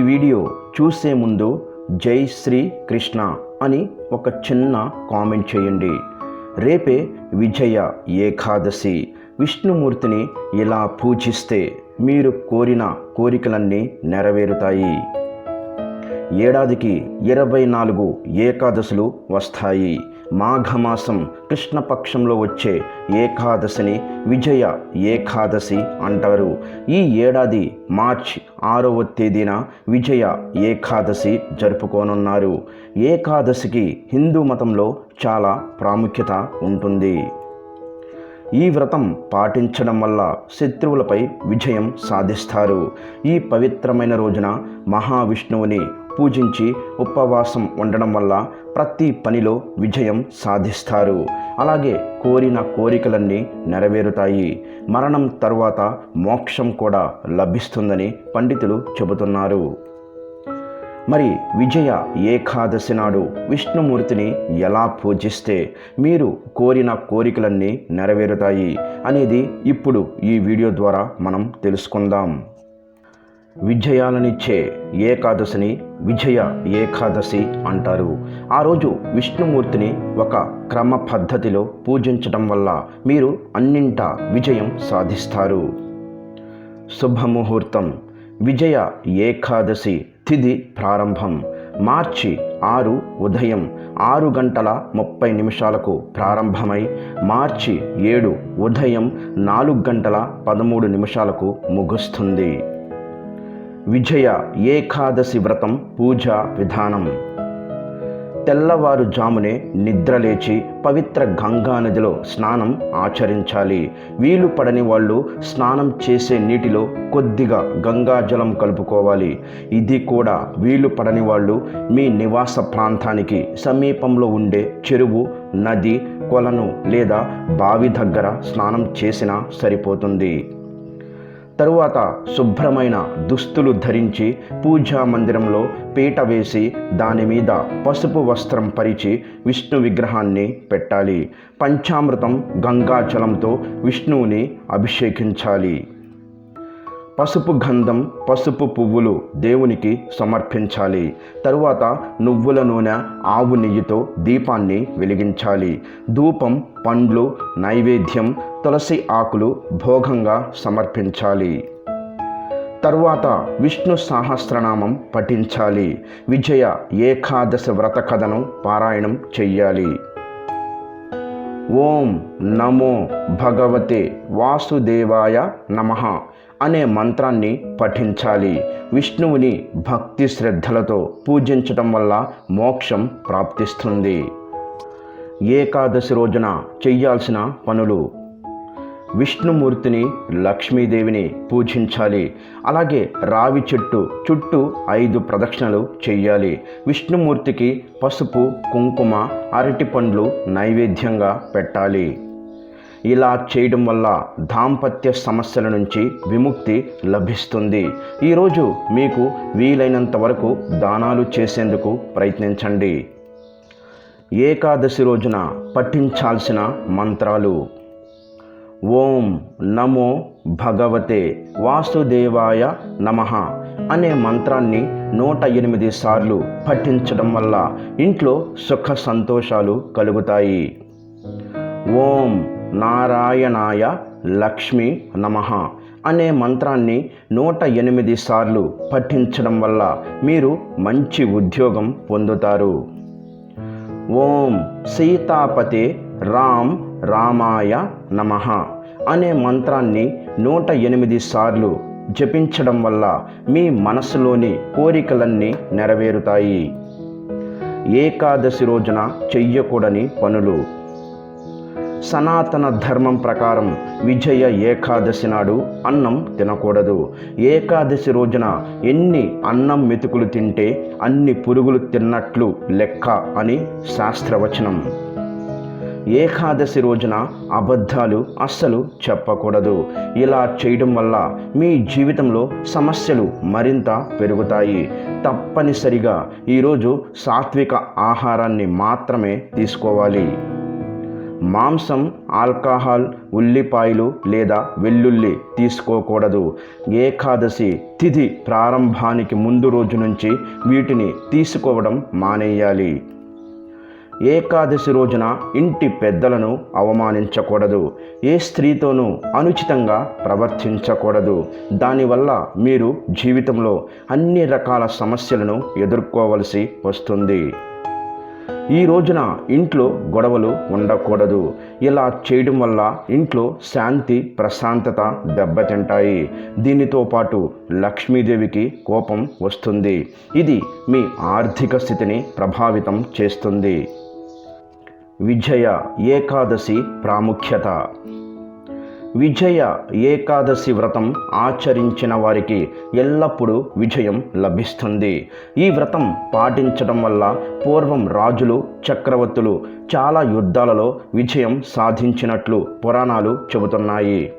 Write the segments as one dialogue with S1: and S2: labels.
S1: ఈ వీడియో చూసే ముందు జై శ్రీ కృష్ణ అని ఒక చిన్న కామెంట్ చేయండి. రేపే విజయ ఏకాదశి. విష్ణుమూర్తిని ఇలా పూజిస్తే మీరు కోరిన కోరికలన్నీ నెరవేరుతాయి. ఏడాదికి ఇరవై నాలుగు ఏకాదశులు వస్తాయి. మాఘమాసం కృష్ణపక్షంలో వచ్చే ఏకాదశిని విజయ ఏకాదశి అంటారు. ఈ ఏడాది మార్చ్ ఆరవ తేదీన విజయ ఏకాదశి జరుపుకోనున్నారు. ఏకాదశికి హిందూ మతంలో చాలా ప్రాముఖ్యత ఉంటుంది. ఈ వ్రతం పాటించడం వల్ల శత్రువులపై విజయం సాధిస్తారు. ఈ పవిత్రమైన రోజున మహావిష్ణువుని పూజించి ఉపవాసం ఉండడం వల్ల ప్రతి పనిలో విజయం సాధిస్తారు. అలాగే కోరిన కోరికలన్నీ నెరవేరుతాయి. మరణం తర్వాత మోక్షం కూడా లభిస్తుందని పండితులు చెబుతున్నారు. మరి విజయ ఏకాదశి నాడు విష్ణుమూర్తిని ఎలా పూజిస్తే మీరు కోరిన కోరికలన్నీ నెరవేరుతాయి అనేది ఇప్పుడు ఈ వీడియో ద్వారా మనం తెలుసుకుందాం. విజయాలనిచ్చే ఏకాదశిని విజయ ఏకాదశి అంటారు. ఆ రోజు విష్ణుమూర్తిని ఒక క్రమ పద్ధతిలో పూజించడం వల్ల మీరు అన్నింటా విజయం సాధిస్తారు. శుభముహూర్తం. విజయ ఏకాదశి తిథి ప్రారంభం. మార్చి ఆరు ఉదయం ఆరు గంటల ముప్పై నిమిషాలకు ప్రారంభమై మార్చి ఏడు ఉదయం నాలుగు గంటల పదమూడు నిమిషాలకు ముగుస్తుంది. విజయ ఏకాదశి వ్రతం పూజా విధానం. తెల్లవారుజామునే నిద్రలేచి పవిత్ర గంగా నదిలో స్నానం ఆచరించాలి. వీలు పడని వాళ్ళు స్నానం చేసే నీటిలో కొద్దిగా గంగాజలం కలుపుకోవాలి. ఇది కూడా వీలు పడని వాళ్ళు మీ నివాస ప్రాంతానికి సమీపంలో ఉండే చెరువు నది కొలను లేదా బావి దగ్గర స్నానం చేసినా సరిపోతుంది. తరువాత శుభ్రమైన దుస్తులు ధరించి పూజా మందిరంలో పీట వేసి దాని మీద పసుపు వస్త్రం పరిచి విష్ణు విగ్రహాన్ని పెట్టాలి. పంచామృతం గంగాజలంతో విష్ణువుని అభిషేకించాలి. పసుపు గంధం పసుపు పువ్వులు దేవునికి సమర్పించాలి. తరువాత నువ్వుల నూనె ఆవు నెయ్యితో దీపాన్ని వెలిగించాలి. ధూపం పండ్లు నైవేద్యం తులసి ఆకులు భోగంగా సమర్పించాలి. తరువాత విష్ణు సహస్రనామం పఠించాలి. విజయ ఏకాదశ వ్రత కథను పారాయణం చెయ్యాలి. ఓం నమో భగవతే వాసుదేవాయ నమః. అనే మంత్రాన్ని పఠించాలి. విష్ణువుని భక్తి శ్రద్ధలతో పూజించటం వల్ల మోక్షం ప్రాప్తిస్తుంది. ఏకాదశి రోజున చెయ్యాల్సిన పనులు. విష్ణుమూర్తిని లక్ష్మీదేవిని పూజించాలి. అలాగే రావి చెట్టు చుట్టూ ఐదు ప్రదక్షిణలు చెయ్యాలి. విష్ణుమూర్తికి పసుపు కుంకుమ అరటి పండ్లు నైవేద్యంగా పెట్టాలి. ఇలా చేయడం వల్ల దాంపత్య సమస్యల నుంచి విముక్తి లభిస్తుంది. ఈరోజు మీకు వీలైనంత వరకు దానాలు చేసేందుకు ప్రయత్నించండి. ఏకాదశి రోజున పఠించాల్సిన మంత్రాలు. ఓం నమో భగవతే వాసుదేవాయ నమ అనే మంత్రాన్ని నూట ఎనిమిది సార్లు పఠించడం వల్ల ఇంట్లో సుఖ సంతోషాలు కలుగుతాయి. ఓం నారాయణాయ లక్ష్మి నమ అనే మంత్రాన్ని నూట ఎనిమిది సార్లు పఠించడం వల్ల మీరు మంచి ఉద్యోగం పొందుతారు. ఓం సీతాపతే రామ్ రామాయ నమ అనే మంత్రాన్ని నూట ఎనిమిది సార్లు జపించడం వల్ల మీ మనసులోని కోరికలన్నీ నెరవేరుతాయి. ఏకాదశి రోజున చెయ్యకూడని పనులు సనాతన ధర్మం ప్రకారం విజయ ఏకాదశి నాడు అన్నం తినకూడదు. ఏకాదశి రోజున ఎన్ని అన్నం మెతుకులు తింటే అన్ని పురుగులు తిన్నట్లు లెక్క అని శాస్త్రవచనం. ఏకాదశి రోజున అబద్ధాలు అస్సలు చెప్పకూడదు. ఇలా చేయడం వల్ల మీ జీవితంలో సమస్యలు మరింత పెరుగుతాయి. తప్పనిసరిగా ఈరోజు సాత్విక ఆహారాన్ని మాత్రమే తీసుకోవాలి. మాంసం ఆల్కహాల్ ఉల్లిపాయలు లేదా వెల్లుల్లి తీసుకోకూడదు. ఏకాదశి తిథి ప్రారంభానికి ముందు రోజు నుంచి వీటిని తీసుకోవడం మానేయాలి. ఏకాదశి రోజున ఇంటి పెద్దలను అవమానించకూడదు. ఏ స్త్రీతోనూ అనుచితంగా ప్రవర్తించకూడదు. దానివల్ల మీరు జీవితంలో అన్ని రకాల సమస్యలను ఎదుర్కోవలసి వస్తుంది. ఈ రోజున ఇంట్లో గొడవలు ఉండకూడదు. ఇలా చేయడం వల్ల ఇంట్లో శాంతి ప్రశాంతత దెబ్బతింటాయి. దీనితో పాటు లక్ష్మీదేవికి కోపం వస్తుంది. ఇది మీ ఆర్థిక స్థితిని ప్రభావితం చేస్తుంది. విజయ ఏకాదశి ప్రాముఖ్యత. విజయ ఏకాదశి వ్రతం ఆచరించిన వారికి ఎల్లప్పుడూ విజయం లభిస్తుంది. ఈ వ్రతం పాటించడం వల్ల పూర్వం రాజులు చక్రవర్తులు చాలా యుద్ధాలలో విజయం సాధించినట్లు పురాణాలు చెబుతున్నాయి.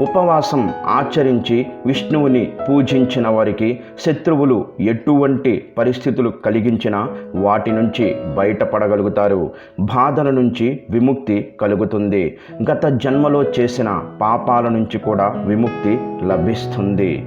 S1: ఉపవాసం ఆచరించి విష్ణువుని పూజించిన వారికి శత్రువులు ఎటువంటి పరిస్థితులు కలిగించినా వాటి నుంచి బయటపడగలుగుతారు. బాధల నుంచి విముక్తి కలుగుతుంది. గత జన్మలో చేసిన పాపాల నుంచి కూడా విముక్తి లభిస్తుంది.